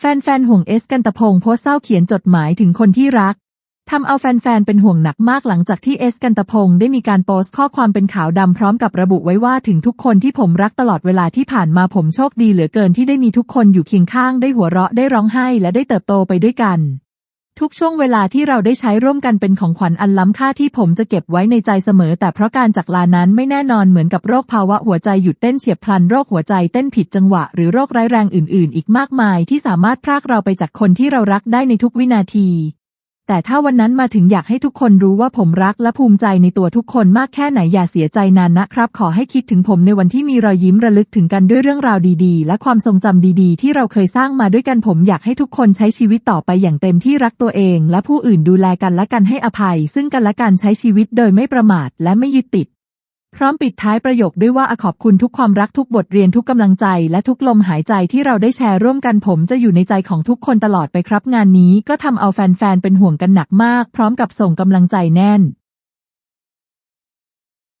แฟนๆห่วงเอสกันตะพงโพสเศร้าเขียนจดหมายถึงคนที่รักทำเอาแฟนๆ เป็นห่วงหนักมากหลังจากที่เอสกันตะพงได้มีการโพสต์ข้อความเป็นขาวดำพร้อมกับระบุไว้ว่าถึงทุกคนที่ผมรักตลอดเวลาที่ผ่านมาผมโชคดีเหลือเกินที่ได้มีทุกคนอยู่เคียงข้างได้หัวเราะได้ร้องไห้และได้เติบโตไปด้วยกัน ทุกช่วงเวลาที่เราได้ใช้ร่วมกันเป็นของขวัญอันล้ำค่าที่ผมจะเก็บไว้ในใจเสมอ แต่เพราะการจากลานั้นไม่แน่นอนเหมือนกับโรคภาวะหัวใจหยุดเต้นเฉียบพลันโรคหัวใจเต้นผิดจังหวะ หรือโรคร้ายแรงอื่น ๆ อีกมากมายที่สามารถพรากเราไปจากคนที่เรารักได้ในทุกวินาที แต่ถ้าวันนั้นมาถึงอยากให้ทุกคนรู้ว่าผมรักและภูมิใจในตัวทุกคนมากแค่ไหนอย่าเสียใจนานนะครับ ขอให้คิดถึงผมในวันที่มีรอยยิ้มระลึกถึงกันด้วยเรื่องราวดีๆ และความทรงจำดีๆ ที่เราเคยสร้างมาด้วยกันผมอยากให้ทุกคนใช้ชีวิตต่อไปอย่างเต็มที่รักตัวเอง และผู้อื่นดูแลกันและกันให้อภัย ซึ่งกันและกันใช้ชีวิตโดยไม่ประมาทและไม่ยึดติด พร้อมปิดท้ายประโยคด้วยว่าขอบคุณทุกความรักทุกบทเรียนทุกกำลังใจ และทุกลมหายใจที่เราได้แชร์ร่วมกันผมจะอยู่ในใจของทุกคนตลอดไปครับ งานนี้ก็ทำเอาแฟนๆเป็นห่วงกันหนักมาก พร้อมกับส่งกำลังใจแน่น